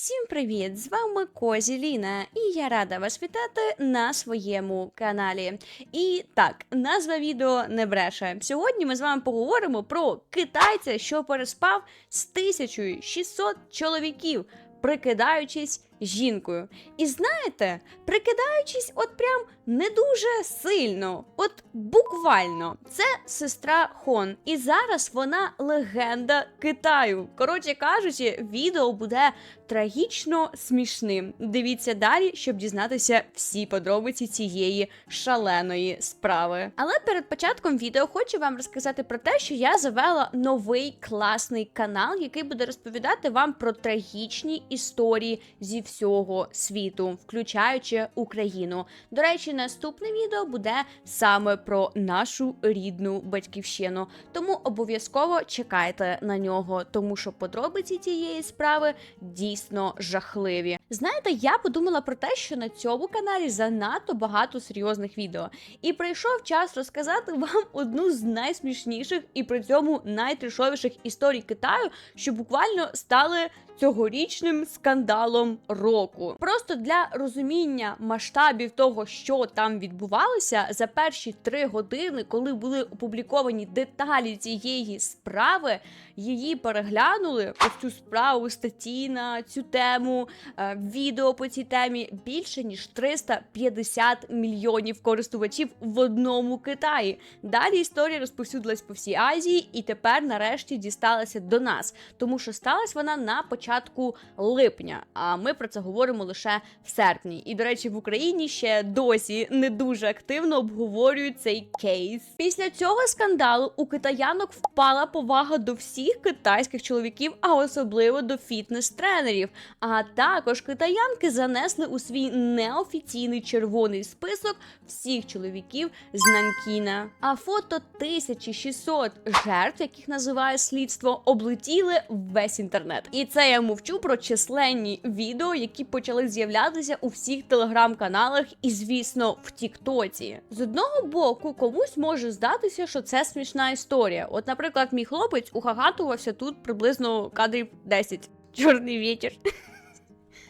Всім привіт! З вами Козі Ліна, і я рада вас вітати на своєму каналі. І так, назва відео не бреше. Сьогодні ми з вами поговоримо про китайця, що переспав з 1600 чоловіків, прикидаючись жінкою. І знаєте, прикидаючись, от прям не дуже сильно, от буквально, це сестра Хон. І зараз вона легенда Китаю. Коротше кажучи, відео буде трагічно смішним. Дивіться далі, щоб дізнатися всі подробиці цієї шаленої справи. Але перед початком відео хочу вам розказати про те, що я завела новий класний канал, який буде розповідати вам про трагічні історії зі всього світу, включаючи Україну. До речі, наступне відео буде саме про нашу рідну батьківщину. Тому обов'язково чекайте на нього, тому що подробиці цієї справи дійсно жахливі. Знаєте, я подумала про те, що на цьому каналі занадто багато серйозних відео, і прийшов час розказати вам одну з найсмішніших і при цьому найтрешовіших історій Китаю, що буквально стали цьогорічним скандалом року. Просто для розуміння масштабів того, що там відбувалося, за перші три години, коли були опубліковані деталі цієї справи, її переглянули ось цю справу, статті на цю тему, е, відео по цій темі більше ніж 350 мільйонів користувачів в одному Китаї. Далі історія розповсюдилась по всій Азії, і тепер, нарешті, дісталася до нас, тому що сталася вона на початку липня. А ми про це говоримо лише в серпні. І, до речі, в Україні ще досі не дуже активно обговорюють цей кейс. Після цього скандалу у китаянок впала повага до всіх китайських чоловіків, а особливо до фітнес-тренерів. А також китаянки занесли у свій неофіційний червоний список всіх чоловіків з Нанкіна. А фото 1600 жертв, яких називає слідство, облетіли весь інтернет. І це я мовчу про численні відео, які почали з'являтися у всіх телеграм-каналах і, звісно, в Тіктоці. З одного боку, комусь може здатися, що це смішна історія. От, наприклад, мій хлопець ухагатувався тут приблизно кадрів 10. Чорний вітер.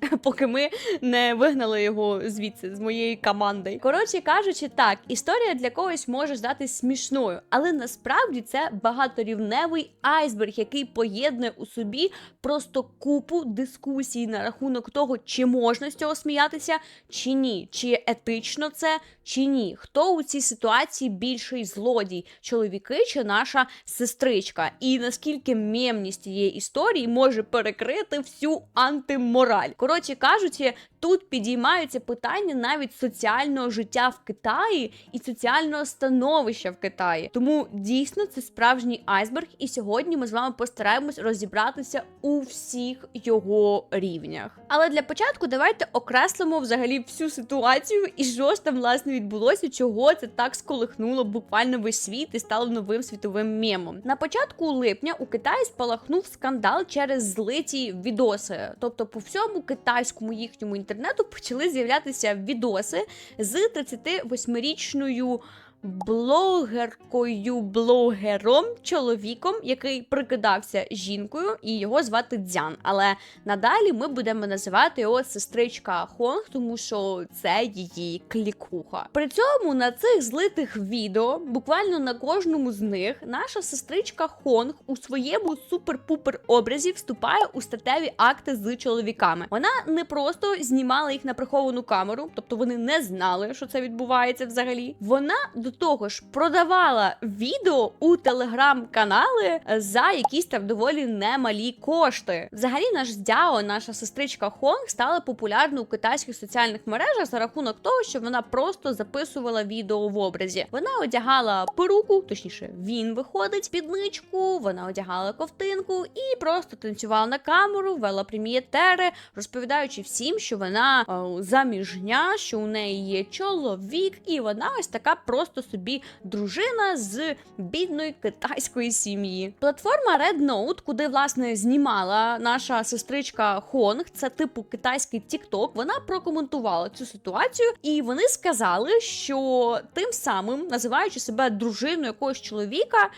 Поки ми не вигнали його звідси з моєї команди. Коротше кажучи, так, історія для когось може здатись смішною, але насправді це багаторівневий айсберг, який поєднує у собі просто купу дискусій на рахунок того, чи можна з цього сміятися, чи ні, чи етично це, чи ні. Хто у цій ситуації більший злодій, чоловіки чи наша сестричка? І наскільки мємність цієї історії може перекрити всю антимораль? Коротше кажучи, тут підіймаються питання навіть соціального життя в Китаї і соціального становища в Китаї. Тому дійсно це справжній айсберг, і сьогодні ми з вами постараємось розібратися у всіх його рівнях. Але для початку давайте окреслимо взагалі всю ситуацію і що ж там власне відбулося, чого це так сколихнуло буквально весь світ і стало новим світовим мемом. На початку липня у Китаї спалахнув скандал через злиті відоси, тобто по всьому китайському їхньому інтернету почали з'являтися відоси з 38-річною блогеркою, блогером, чоловіком, який прикидався жінкою, і його звати Дзян. Але надалі ми будемо називати його сестричка Хонг, тому що це її клікуха. При цьому на цих злитих відео, буквально на кожному з них, наша сестричка Хонг у своєму супер-пупер образі вступає у статеві акти з чоловіками. Вона не просто знімала їх на приховану камеру, тобто вони не знали, що це відбувається взагалі. Вона до того ж продавала відео у телеграм-канали за якісь там доволі немалі кошти. Взагалі, наш Дяо, наша сестричка Хонг, стала популярною у китайських соціальних мережах за рахунок того, що вона просто записувала відео в образі. Вона одягала перуку, точніше, він виходить спідничку, вона одягала ковтинку і просто танцювала на камеру, вела прем'єтери, розповідаючи всім, що вона е, заміжня, що у неї є чоловік, і вона ось така просто просто собі дружина з бідної китайської сім'ї. Платформа Red Note, куди власне знімала наша сестричка Хонг, це типу китайський TikTok, вона прокоментувала цю ситуацію, і вони сказали, що тим самим, називаючи себе дружиною якогось чоловіка,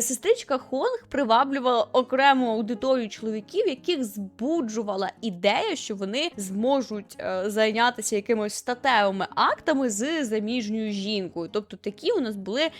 сестричка Хонг приваблювала окрему аудиторію чоловіків, яких збуджувала ідея, що вони зможуть е, зайнятися якимось статевими актами з заміжньою жінкою. Тобто такі у нас були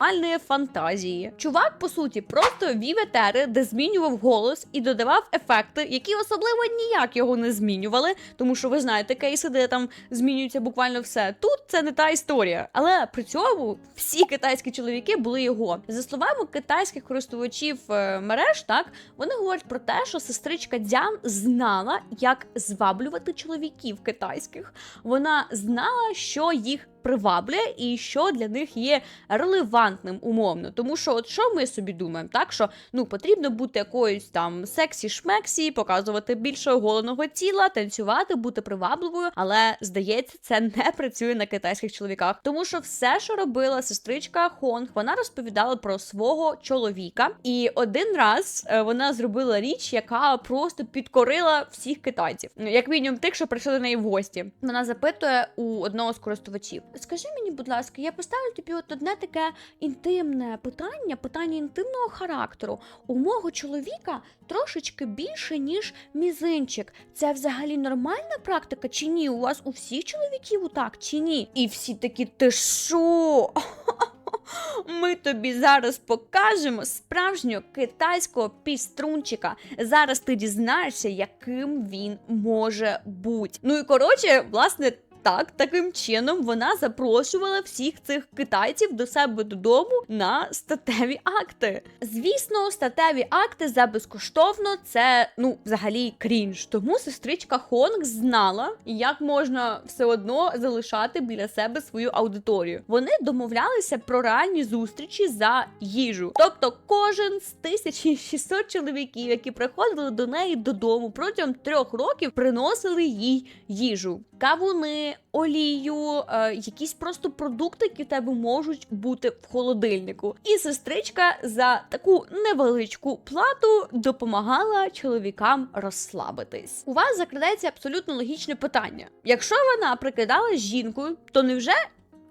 Мальні фантазії. Чувак, по суті, просто вів етери, де змінював голос і додавав ефекти, які особливо ніяк його не змінювали, тому що ви знаєте кейси, де там змінюється буквально все. Тут це не та історія. Але при цьому всі китайські чоловіки були його. За словами китайських користувачів е, мереж, так вони говорять про те, що сестричка Дзян знала, як зваблювати чоловіків китайських. Вона знала, що їх приваблює і що для них є релевантним умовно. Тому що, от що ми собі думаємо, так що ну потрібно бути якоюсь там сексі-шмексі, показувати більше оголеного тіла, танцювати, бути привабливою, але здається, це не працює на китайських чоловіках, тому що все, що робила сестричка Хонг, вона розповідала про свого чоловіка, і один раз е, вона зробила річ, яка просто підкорила всіх китайців, Ну, як мінімум тих, що прийшли до неї в гості. Вона запитує у одного з користувачів: Скажи мені, будь ласка, я поставлю тобі от одне таке інтимне питання, питання інтимного характеру. У мого чоловіка трошечки більше, ніж мізинчик. Це взагалі нормальна практика чи ні? У вас у всіх чоловіків так чи ні? І всі такі, ти що? Ми тобі зараз покажемо справжнього китайського піструнчика. Зараз ти дізнаєшся, яким він може бути. Ну і коротше, власне. Так, таким чином вона запрошувала всіх цих китайців до себе додому на статеві акти. Звісно, статеві акти за безкоштовно це ну взагалі крінж. Тому сестричка Хонг знала, як можна все одно залишати біля себе свою аудиторію. Вони домовлялися про реальні зустрічі за їжу. Тобто, кожен з 1600 чоловіків, які приходили до неї додому протягом трьох років, приносили їй їжу, кавуни, олію, е, якісь просто продукти, які в тебе можуть бути в холодильнику. І сестричка за таку невеличку плату допомагала чоловікам розслабитись. У вас закрадається абсолютно логічне питання: якщо вона прикидалась жінкою, то невже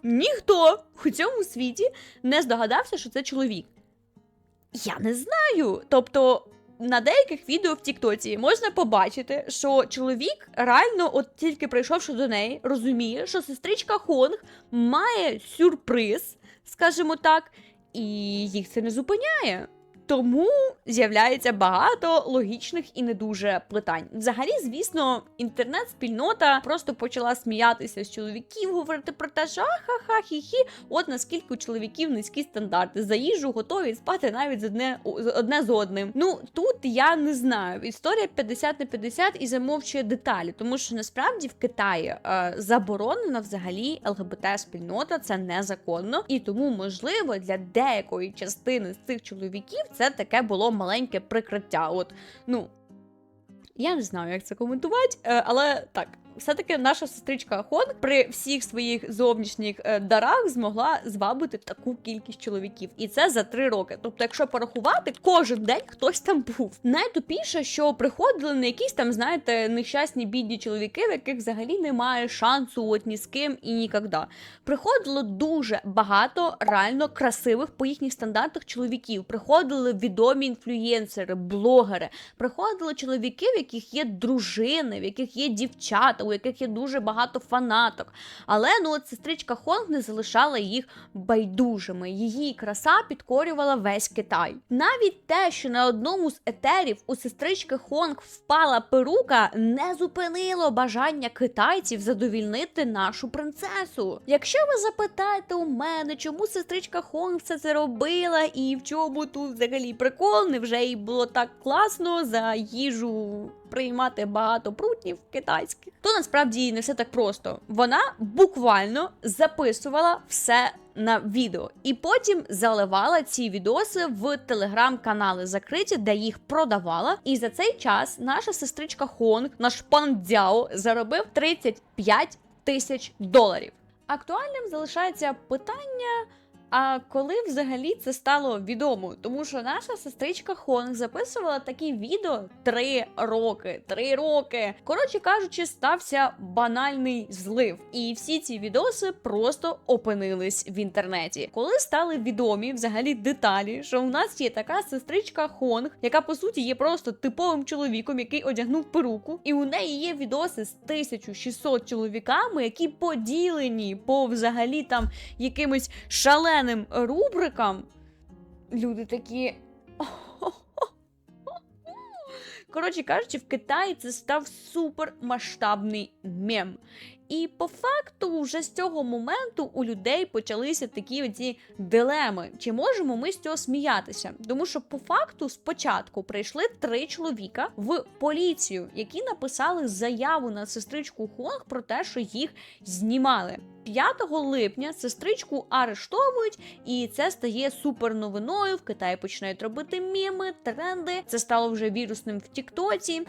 ніхто у цьому світі не здогадався, що це чоловік? Я не знаю. Тобто. На деяких відео в Тіктоці можна побачити, що чоловік реально, от тільки прийшовши до неї, розуміє, що сестричка Хонг має сюрприз, скажімо так, і їх це не зупиняє. Тому з'являється багато логічних і не дуже питань. Взагалі, звісно, інтернет-спільнота просто почала сміятися з чоловіків, говорити про те, що ха-ха, хі-хі, от наскільки у чоловіків низькі стандарти за їжу готові спати навіть з одне одне з одним. Ну тут я не знаю. Історія 50 на 50 і замовчує деталі, тому що насправді в Китаї е, заборонена взагалі ЛГБТ-спільнота, це незаконно, і тому можливо для деякої частини з цих чоловіків це таке було маленьке прикриття. От, ну я не знаю, як це коментувати, е, але так. Все-таки наша сестричка Хонг при всіх своїх зовнішніх е, дарах змогла звабити таку кількість чоловіків, і це за три роки. Тобто, якщо порахувати, кожен день хтось там був. Найтупіше, що приходили на якісь там, знаєте, нещасні бідні чоловіки, в яких взагалі немає шансу от ні з ким і ніколи. Приходило дуже багато реально красивих по їхніх стандартах чоловіків. Приходили відомі інфлюєнсери, блогери, приходили чоловіки, в яких є дружини, в яких є дівчата, у яких є дуже багато фанаток. Але ну от сестричка Хонг не залишала їх байдужими. Її краса підкорювала весь Китай. Навіть те, що на одному з етерів у сестрички Хонг впала перука, не зупинило бажання китайців задовільнити нашу принцесу. Якщо ви запитаєте у мене, чому сестричка Хонг все це робила, і в чому тут взагалі прикол, невже їй було так класно за їжу приймати багато прутнів китайських, то насправді не все так просто. Вона буквально записувала все на відео і потім заливала ці відоси в телеграм-канали закриті, де їх продавала. І за цей час наша сестричка Хонг, наш пан Дзяо, заробив 35 тисяч доларів. Актуальним залишається питання. А коли взагалі це стало відомо? Тому що наша сестричка Хонг записувала такі відео три роки. Три роки. Коротше кажучи, стався банальний злив, і всі ці відоси просто опинились в інтернеті. Коли стали відомі взагалі деталі, що у нас є така сестричка Хонг, яка по суті є просто типовим чоловіком, який одягнув перуку, і у неї є відоси з 1600 чоловіками, які поділені по взагалі там якимось шаленим рубрикам, люди такі. Коротше кажучи, в Китаї це став супермасштабний мем. І по факту, вже з цього моменту у людей почалися такі оці дилеми. Чи можемо ми з цього сміятися? Тому що по факту спочатку прийшли три чоловіка в поліцію, які написали заяву на сестричку Хонг про те, що їх знімали. 5 липня сестричку арештовують, і це стає супер новиною. В Китаї починають робити міми, тренди. Це стало вже вірусним в Тіктоці.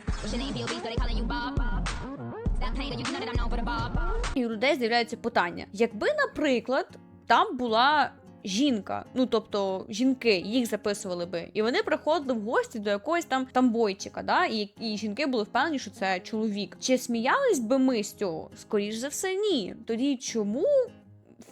І у людей з'являється питання: якби, наприклад, там була жінка, ну тобто жінки, їх записували би, і вони приходили в гості до якогось там тамбойчика, да, і, і жінки були впевнені, що це чоловік. Чи сміялись би ми з цього? Скоріш за все, ні. Тоді чому?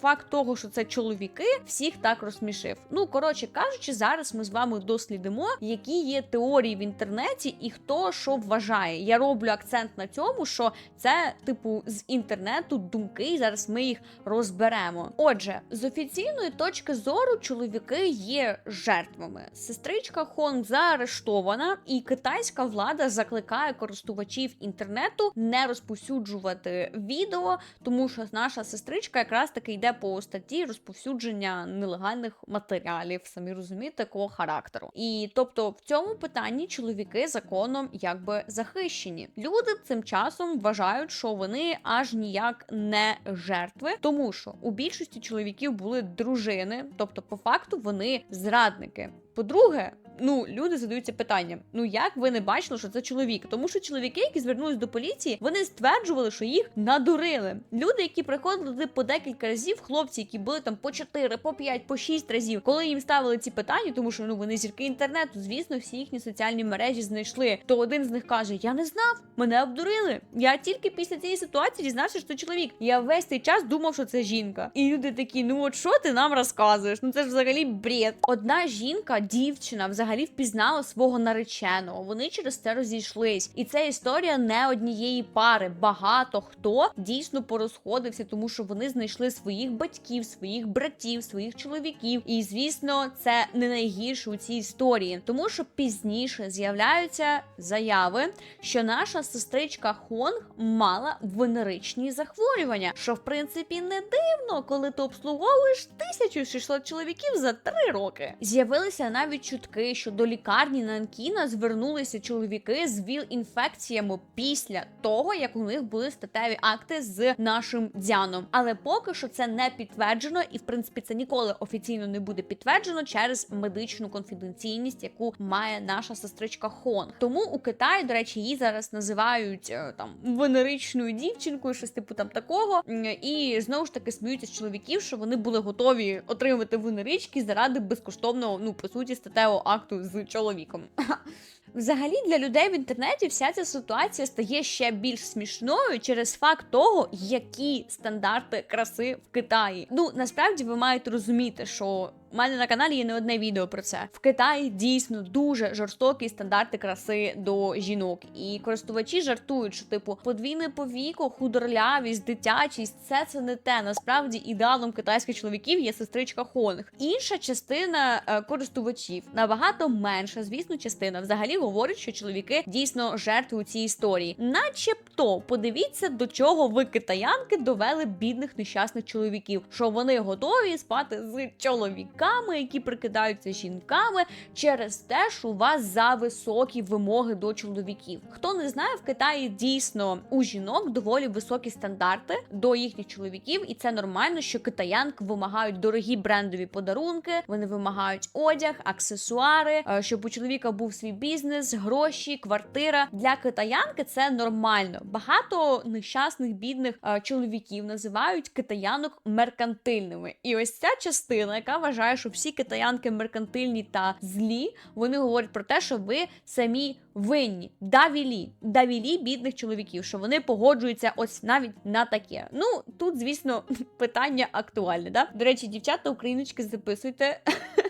Факт того, що це чоловіки, всіх так розсмішив. Ну коротше кажучи, зараз ми з вами дослідимо, які є теорії в інтернеті і хто що вважає. Я роблю акцент на цьому, що це типу з інтернету думки, і зараз ми їх розберемо. Отже, з офіційної точки зору, чоловіки є жертвами. Сестричка Хон заарештована, і китайська влада закликає користувачів інтернету не розповсюджувати відео, тому що наша сестричка якраз таки йде по статті розповсюдження нелегальних матеріалів, самі розумієте, такого характеру. І тобто в цьому питанні чоловіки законом якби захищені. Люди цим часом вважають, що вони аж ніяк не жертви, тому що у більшості чоловіків були дружини, тобто, по факту, вони зрадники. По-друге, ну люди задаються питанням: ну як ви не бачили, що це чоловік? Тому що чоловіки, які звернулись до поліції, вони стверджували, що їх надурили. Люди, які приходили по декілька разів, хлопці, які були там по 4, по 5, по 6 разів, коли їм ставили ці питання, тому що ну вони зірки інтернету, звісно, всі їхні соціальні мережі знайшли. То один з них каже: Я не знав, мене обдурили. Я тільки після цієї ситуації дізнався, що це чоловік. Я весь цей час думав, що це жінка. І люди такі: ну от що ти нам розказуєш? Ну це ж взагалі бред. Одна жінка, дівчина, взагалі впізнала свого нареченого. Вони через це розійшлись. І це історія не однієї пари. Багато хто дійсно порозходився, тому що вони знайшли своїх батьків, своїх братів, своїх чоловіків. І звісно, це не найгірше у цій історії, тому що пізніше з'являються заяви, що наша сестричка Хонг мала венеричні захворювання, що в принципі не дивно, коли ти обслуговуєш 1600 чоловіків за три роки. З'явилися навіть чутки, що до лікарні Нанкіна звернулися чоловіки з ВІЛ-інфекціями після того, як у них були статеві акти з нашим дзяном. Але поки що це не підтверджено, і в принципі це ніколи офіційно не буде підтверджено через медичну конфіденційність, яку має наша сестричка Хонг. Тому у Китаї, до речі, її зараз називають е, там венеричною дівчинкою, щось типу там такого. І знову ж таки сміються з чоловіків, що вони були готові отримати венерички заради безкоштовного, ну по суті, статевого акту з чоловіком. Взагалі для людей в інтернеті вся ця ситуація стає ще більш смішною через факт того, які стандарти краси в Китаї. Ну насправді ви маєте розуміти, що у мене на каналі є не одне відео про це. В Китаї дійсно дуже жорстокі стандарти краси до жінок, і користувачі жартують, що типу подвійне повіко, худорлявість, дитячість це це не те. Насправді ідеалом китайських чоловіків є сестричка Хонг. Інша частина е, користувачів набагато менша, звісно, частина взагалі говорить, що чоловіки дійсно жертви у цій історії. Начебто, подивіться, до чого ви китаянки довели бідних нещасних чоловіків, що вони готові спати з чоловіками, які прикидаються жінками, через те, що у вас за високі вимоги до чоловіків. Хто не знає, в Китаї дійсно у жінок доволі високі стандарти до їхніх чоловіків, і це нормально, що китаянки вимагають дорогі брендові подарунки, вони вимагають одяг, аксесуари, е, щоб у чоловіка був свій бізнес. Бізнес, гроші, квартира. Для китаянки це нормально. Багато нещасних бідних е, чоловіків називають китаянок меркантильними. І ось ця частина, яка вважає, що всі китаянки меркантильні та злі, вони говорять про те, що ви самі винні, давілі, давілі бідних чоловіків, що вони погоджуються ось навіть на таке. Ну тут, звісно, питання актуальне. Да? До речі, дівчата, україночки, записуйте.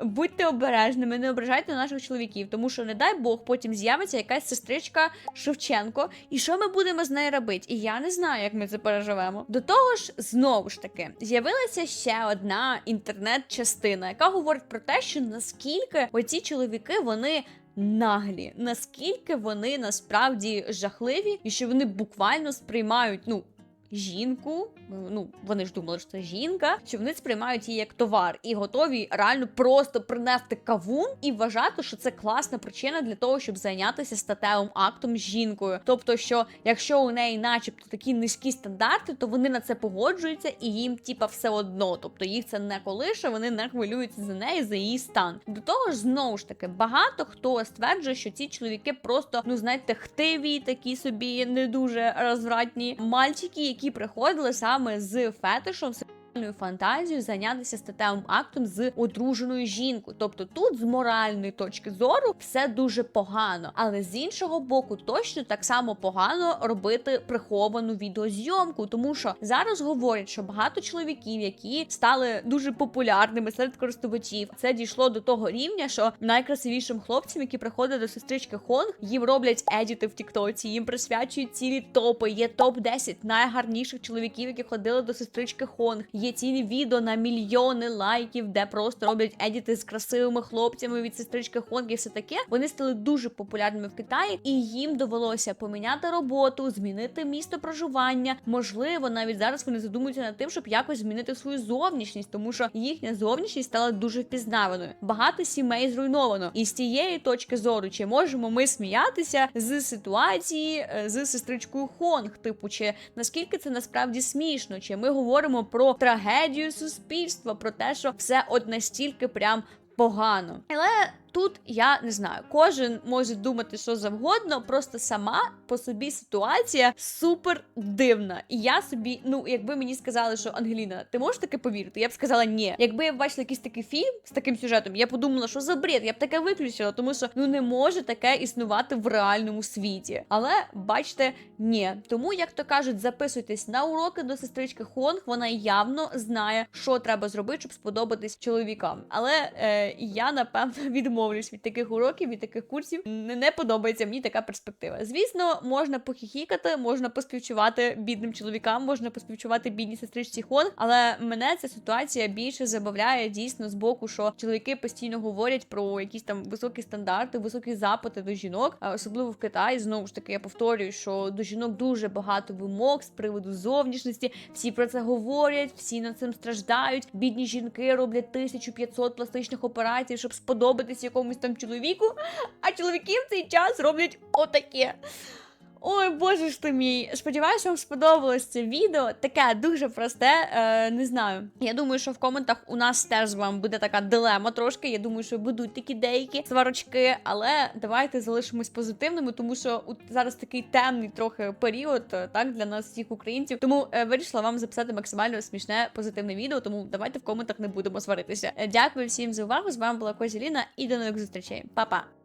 Будьте обережними, не ображайте наших чоловіків, тому що, не дай Бог, потім з'явиться якась сестричка Шевченко, і що ми будемо з нею робити? І я не знаю, як ми це переживемо. До того ж, знову ж таки, з'явилася ще одна інтернет-частина, яка говорить про те, що наскільки оці чоловіки вони. Наглі, наскільки вони насправді жахливі, і що вони буквально сприймають ну жінку. Ну вони ж думали, що це жінка, що вони сприймають її як товар і готові реально просто принести кавун і вважати, що це класна причина для того, щоб зайнятися статевим актом з жінкою. Тобто, що якщо у неї, начебто, такі низькі стандарти, то вони на це погоджуються і їм, типа, все одно. Тобто їх це не колише, вони не хвилюються за неї, за її стан. До того ж, знову ж таки, багато хто стверджує, що ці чоловіки просто, ну знаєте, хтиві, такі собі не дуже розвратні мальчики, які приходили саме з фетишом. Фантазією зайнятися статевим актом з одруженою жінкою. Тобто тут з моральної точки зору все дуже погано, але з іншого боку, точно так само погано робити приховану відеозйомку, тому що зараз говорять, що багато чоловіків, які стали дуже популярними серед користувачів, це дійшло до того рівня, що найкрасивішим хлопцям, які приходять до сестрички Хонг, їм роблять едіти в Тіктоці, їм присвячують цілі топи. Є топ 10 найгарніших чоловіків, які ходили до сестрички Хонг. Є цілі відео на мільйони лайків, де просто роблять едіти з красивими хлопцями від сестрички і все таке. Вони стали дуже популярними в Китаї, і їм довелося поміняти роботу, змінити місто проживання. Можливо, навіть зараз вони задумуються над тим, щоб якось змінити свою зовнішність, тому що їхня зовнішність стала дуже впізнаваною. Багато сімей зруйновано. І з тієї точки зору, чи можемо ми сміятися з ситуації е, з сестричкою Хонг, типу, чи наскільки це насправді смішно, чи ми говоримо про трагедію суспільства, про те, що все от настільки прям погано. Але тут я не знаю, кожен може думати що завгодно, просто сама по собі ситуація супер дивна. І я собі, ну якби мені сказали, що Ангеліна, ти можеш таке повірити? Я б сказала ні. Якби я бачила якийсь такий фільм з таким сюжетом, я подумала, що за бред, я б таке виключила, тому що ну не може таке існувати в реальному світі. Але бачите, ні. Тому, як то кажуть, записуйтесь на уроки до сестрички Хонг. Вона явно знає, що треба зробити, щоб сподобатись чоловікам. Але е, я напевно відмовлюсь від таких уроків, від таких курсів. Не, подобається мені така перспектива. Звісно, можна похіхікати, можна поспівчувати бідним чоловікам, можна поспівчувати бідній сестричці Хонг, але мене ця ситуація більше забавляє дійсно з боку, що чоловіки постійно говорять про якісь там високі стандарти, високі запити до жінок, особливо в Китаї. Знову ж таки, я повторюю, що до жінок дуже багато вимог з приводу зовнішності. Всі про це говорять, всі над цим страждають. Бідні жінки роблять 1500 пластичних операцій, щоб сподобатись якомусь там чоловіку. А чоловіки в цей час роблять отаке. Ой, боже ж ти мій. Сподіваюся, вам сподобалось це відео. Таке дуже просте. Е, не знаю. Я думаю, що в коментах у нас теж з вами буде така дилема трошки. Я думаю, що будуть такі деякі сварочки, але давайте залишимось позитивними, тому що зараз такий темний трохи період, е, так, для нас всіх українців. Тому е, вирішила вам записати максимально смішне позитивне відео. Тому давайте в коментах не будемо сваритися. Е, дякую всім за увагу. З вами була Козі Ліна і до нових зустрічей. Па-па!